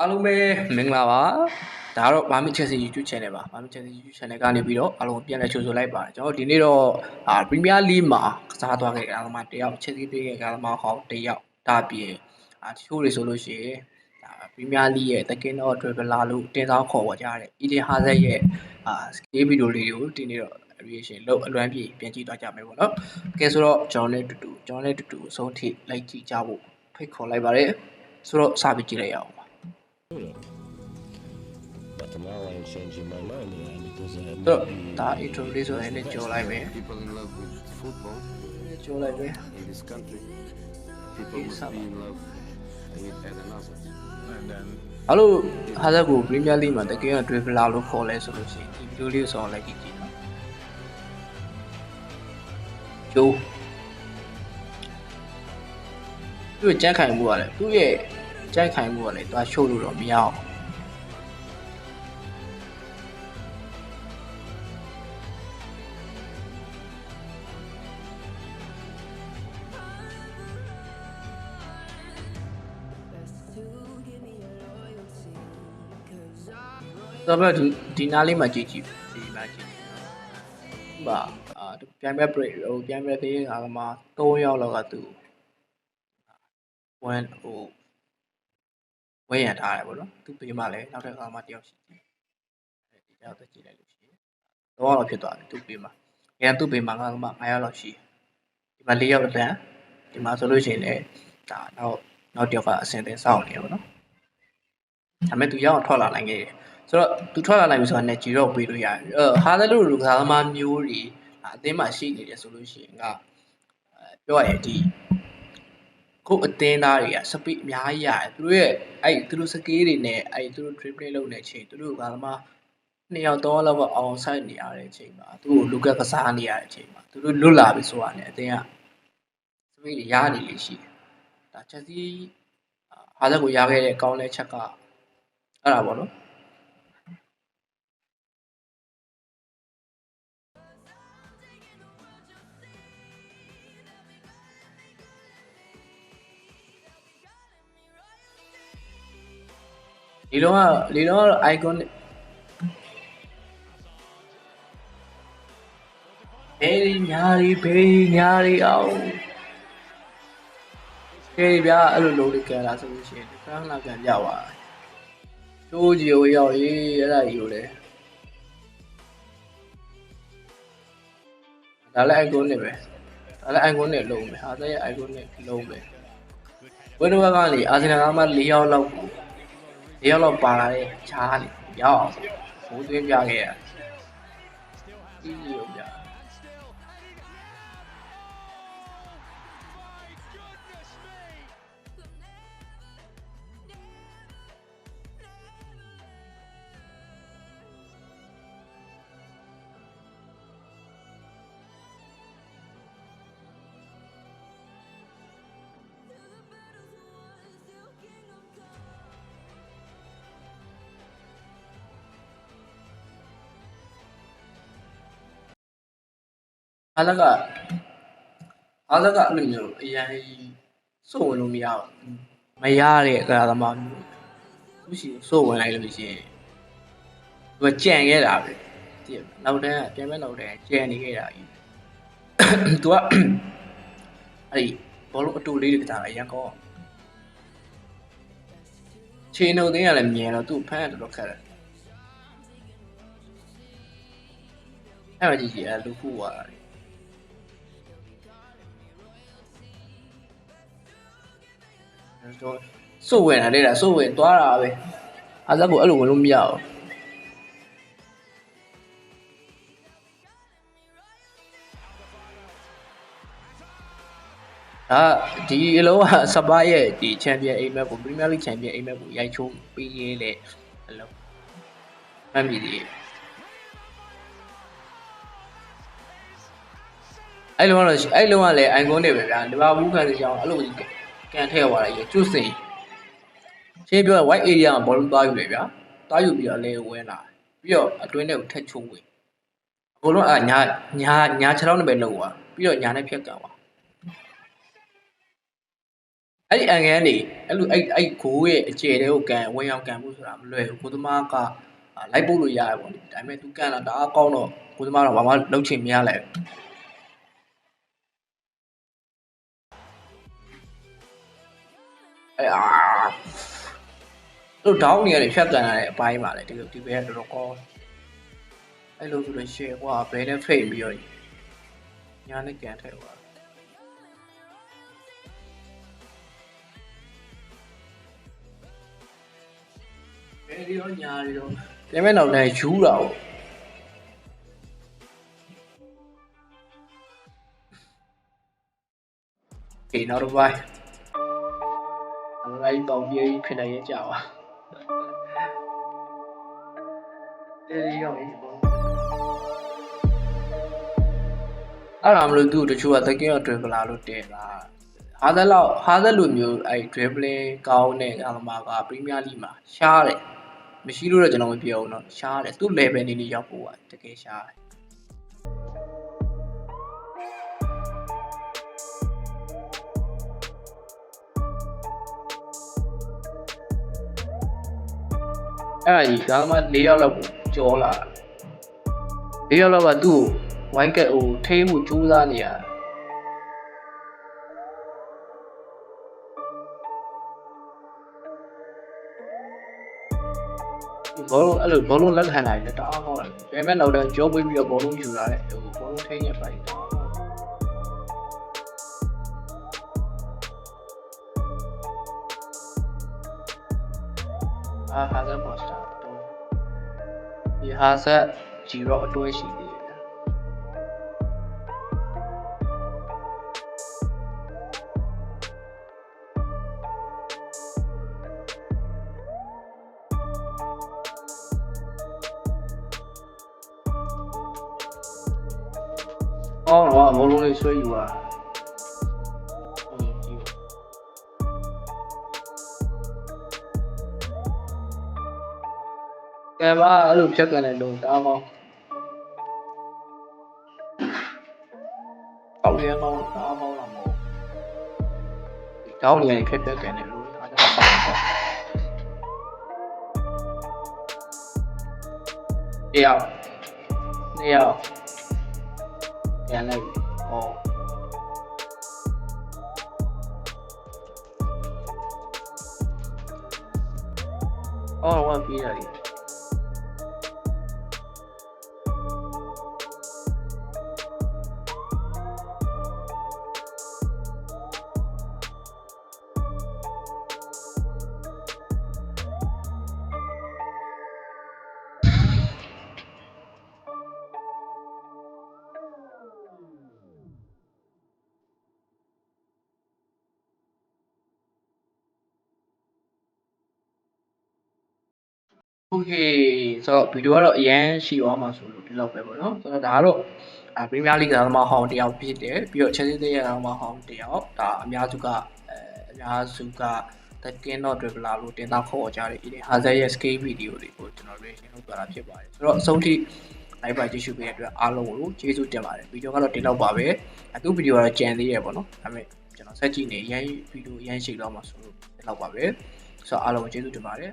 အားလုံးပဲမင်္ဂလာပါဒါကတော့ဘာမစ်ချက်စီ YouTube channel ပါဘာမစ်ချက်စီ YouTube channel ကနေပြီးတော့အားလုံးပြန်လည်ကြိုဆိုလိုက်ပါတယ်ကျွန်တော်ဒီနေ့တော့အာ Premier League မှာကစားသွားခဲ့တဲ့အားလုံးမှာတယောက်ချက်စီပေးခဲ့တဲ့အားလုံးမှာဟောင်းတယောက်ဒါပြင်အာတချို့တွေဆိုလို့ရှိရင်ဒါ Premier League ရဲ့ The King of Dribbler လို့တင်စားခေါ်ဝေါ်ကြတဲ့ Eden Hazard ရဲ့အာ skill video လေးတွေကိုဒီနေ့တော့ reaction လောက်အလွမ်းပြေပြန်ကြည့်သွားကြမယ်ပေါ့နော်။ကဲဆိုတော့ကျွန်တော်လည်းတူတူကျွန်တော်လည်းတူတူအဆုံးထိလိုက်ကြည့်ကြဖို့ဖိတ်ခေါ်လိုက်ပါတယ်။ဆိုတော့စပြီးကြည့်လိုက်ရအောင်ပါ But tomorrow I'm changing my mind yeah, because I ဆိုတော့ဒါ intro လေးဆိုရင်လည်းကြော်လိုက်မယ် people in love with football ကြော်လိုက်မယ် in this country. People Yes, must sir. be in love with Eden Hazard. And then ဘာလို့ဟာဇက်ကို Premier League မှာတကယ်တော့ dribbler လို့ခေါ်လဲဆိုလို့ရှိရင်ဒီ video လေးကိုဆောင်းလိုက်ကြည့်ကြည့်နော်ကျိုးသူ့ရဲ့ကြမ်းခိုင်မှုကလည်းသူ့ရဲ့ ကြမ်းခိုင်မှုကလည်းသူကရှို့လို့တော့မရအောင်တော့ဘယ်ဒီဒီနားလေးမှာကြည့်ကြည့်ဒီမှာကြည့်ကြည့်နော်ဘာအာပြန်မဲ့ break ဟိုပြန်မဲ့သေးတဲ့အခါမှာ3ယောက်လောက်ကသူ1ဟို ဝဲရထားတယ်ဗောနော်သူပေးမှလည်းနောက်တစ်ခါမှတယောက်ရှိတယ်အဲဒီကြောက်တက်ကြည့်လိုက်လို့ရှိရင်3ယောက်လောက်ဖြစ်သွားတယ်သူပေးမှအဲသူပေးမှငါကမှ9ယောက်လောက်ရှိဒီမှာ4ယောက်တန်းဒီမှာဆိုလို့ရှိရင်လည်းဒါနောက်နောက်တစ်ယောက်ကအစင်သင်စောင့်နေရဗောနော်ဒါပေမဲ့သူရောက်ထွက်လာနိုင်ခဲ့တယ်ဆိုတော့သူထွက်လာနိုင်ပြီဆိုတာနဲ့ဂျီတော့ပေးလို့ရတယ်။အဲဟာတယ်လို့လူကစားသမားမျိုးတွေအသင်းမှာရှိနေတယ်ဆိုလို့ရှိရင်ကအဲပြောရရင်ဒီ ကိုအသင်းသားတွေကစပီအများကြီးရတယ်။သူတို့ရဲ့အဲ့သူတို့စကေးတွေနဲ့အဲ့သူတို့ dribbling လုပ်နေတဲ့အချိန်သူတို့ကစားသမားနှစ်ယောက်တော့လောက်အောင်ဆိုင်နေရတဲ့အချိန်မှာသူ့ကိုလူကကစားနေရတဲ့အချိန်မှာသူတို့လွတ်လာပြီဆိုတာနဲ့အသင်းကစပီတွေရနေလေရှိတယ်။ဒါချက်စီဟာတယ်ကိုရခဲ့တဲ့ကောင်းတဲ့ချက်ကအဲ့ဒါပေါ့နော်။ ဒီတော့ကဒီတော့ကတော့ icon ဘေးညာရီဘေးညာရီအောင်ခေဗျာအဲ့လိုလုံးလေးကန်လာဆိုလို့ရှိရင်ခဏခဏကန်ပြပါချိုးကြီးကိုရောက်ရေးအဲ့ဒါကြီးကိုလေဒါလည်း icon နဲ့ပဲဒါလည်း icon နဲ့လုံးပဲဟာတဲ့ icon နဲ့လုံးပဲဝိဒဝကလေအာဆင်နယ်ကမှ၄ယောက်လောက် ကို၄ယောက်လောက်ပါလာတဲ့ချားလေရောက်အောင်ဘိုးသွင်းပြခဲ့ရ အားလကအားလကအဲ့လိုမျိုးအရင်စုံဝင်လို့မရဘူးမရတဲ့အကာသမားမျိုးသူရှိစုံဝင်လိုက်လို့ရှိရင်သူကကြံခဲ့တာပဲတည်နောက်တန်းကပြန်မဲ့နောက်တန်းကြံနေခဲ့တာကြီးသူကအဲ့ဒီဘောလုံးအတူလေးတွေကတာအရင်ကောခြေနှုတ်သိမ်းရလည်းမြင်တော့သူ့ဖမ်းရတော်တော်ခက်တယ်အဲ့မှာကြည့်ကြည့်အဲ့လူဖူးသွား တာလေတော့စုပ်ဝင်တာလေဒါစုပ်ဝင်သွားတာပဲအားသက်ကိုအဲ့လိုဝင်လို့မရဘူးဒါဒီအလုံးကစပါးရဲ့ဒီချန်ပီယံအိမ်မက်ကိုပရီးမီးယားလိချန်ပီယံအိမ်မက်ကိုရိုက်ချိုးပေးရတဲ့အလုံးမှတ်မိသေးတယ်အဲ့လုံးကတော့အဲ့လုံးကလည်းအိုင်ကွန်နေပဲဗျာဒီဘာဘူးခံစီကြောင်အဲ့လို ကန်ထည့်သွားလိုက်ရကျွတ်စိန်ရှင်းပြောရင် white area မှာဘောလုံးသွားယူလေဗျာသွားယူပြီးတော့လဲဝဲလာပြီးတော့အတွင်းထဲကိုထက်ချိုးဝင်အကုန်လုံးအညာညာညာခြေထောက်နဲ့ပဲလောက်သွားပြီးတော့ညာနဲ့ဖြတ်ကန်သွားအဲ့ဒီအန်ကန်နေအဲ့လိုအဲ့အဲ့ဂိုးရဲ့အကျယ်တွေကိုကန်ဝင်အောင်ကန်ဖို့ဆိုတာမလွယ်ဘူးကိုသမားကလိုက်ပို့လို့ရတယ်ပေါ့လေဒါပေမဲ့ तू ကန်လာတာအကောင်းတော့ကိုသမားတော့ဘာမှလုံးချင်မရလိုက်ဘူး အဲ့အာတို့ဒေါင်းနေရတယ်ဖြတ်ကန်လာတဲ့အပိုင်းပါလေဒီလိုဒီဘက်ကတော်တော်ကောင်းအဲ့လိုဆိုလို့ရှေ့ကွာဘယ်နဲ့ဖိတ်ပြီးတော့ညာနဲ့ကန်ထဲကွာဘယ်ဒီရောညာဒီရောပြမဲနောက်တိုင်းယူတာ哦ဒီနောက်တစ်ပိုင်းအလို က်ပေါင်းပြေးဖြစ်နေရကြပါအဲဒီရောအဲ့ဒါမလို့သူ့တချို့ကတကယ်တော့ dribbler လို့တင်တာဟာသက်လောက်ဟာသက်လိုမျိုးအဲ့ dribbling ကောင်းတဲ့အသမားက Premier League မှာရှားတယ် မရှိလို့တော့ကျွန်တော်မပြောဘူးเนาะရှားတယ်သူ့ level နေနေရောက်ဖို့ကတကယ်ရှားတယ် အဲ့ဒါကြီးဒါမှ၄ယောက်လောက်ကြောလာ၄ယောက်လောက်ကသူ့ကိုဝိုင်းကက်ဟိုထိမှုကြိုးစားနေရဘောလုံးအဲ့လိုဘောလုံးလက်ခံနိုင်တယ်တအားကောင်းတယ်။ဒါပေမဲ့တော့လည်းကြောပေးပြီးတော့ဘောလုံးယူလာတယ်ဟိုဘောလုံးထိန်းရပိုင်တော့အာဟာဇက်ပေါ်စတာ တော့ဒီဟာဇက်ဂျီရောအတွဲရှိသေးတယ်။အော်တော့ဘောလုံးလေး ကဲပါအဲ့လိုဖြတ်ကန်တဲ့လုံတောင်းကောင်းပေါက်ရကောင်းတောင်းကောင်းလာမို့တောင်းနေဖြတ်ဖြတ်ကန်တဲ့လုံအားကြော คဆိုတော့ဗီဒီယိုကတော့အရန်ရှိသွားမှာဆိုလို့ဒီလောက်ပဲပေါ့နော်ဆိုတော့ဒါကတော့အပရီးမီးယားလိဂ်ကသမားဟောင်းတယောက်ဖြစ်တယ်ပြီးတော့ချက်စီးသေးရသမားဟောင်းတယောက်ဒါအများစုကအဲအများစုက The King of Dribbler လို့တင်သားခေါ်ကြတယ်ဒီဟာဇက်ရဲ့ scale video တွေကိုကျွန်တော် reaction လုပ်ပြတာဖြစ်ပါတယ်ဆိုတော့အဆုံးထိ live ပါကြည့်ရှုပေးတဲ့အတွက်အားလုံးကိုကျေးဇူးတင်ပါတယ်ဗီဒီယိုကတော့ဒီလောက်ပါပဲအခုဗီဒီယိုကတော့ကြံသေးရပေါ့နော်ဒါပေမဲ့ကျွန်တော်ဆက်ကြည့်နေရန်ဗီဒီယိုရန်ရှိတော့မှာဆိုလို့ဒီလောက်ပါပဲဆိုတော့အားလုံးကိုကျေးဇူးတင်ပါတယ်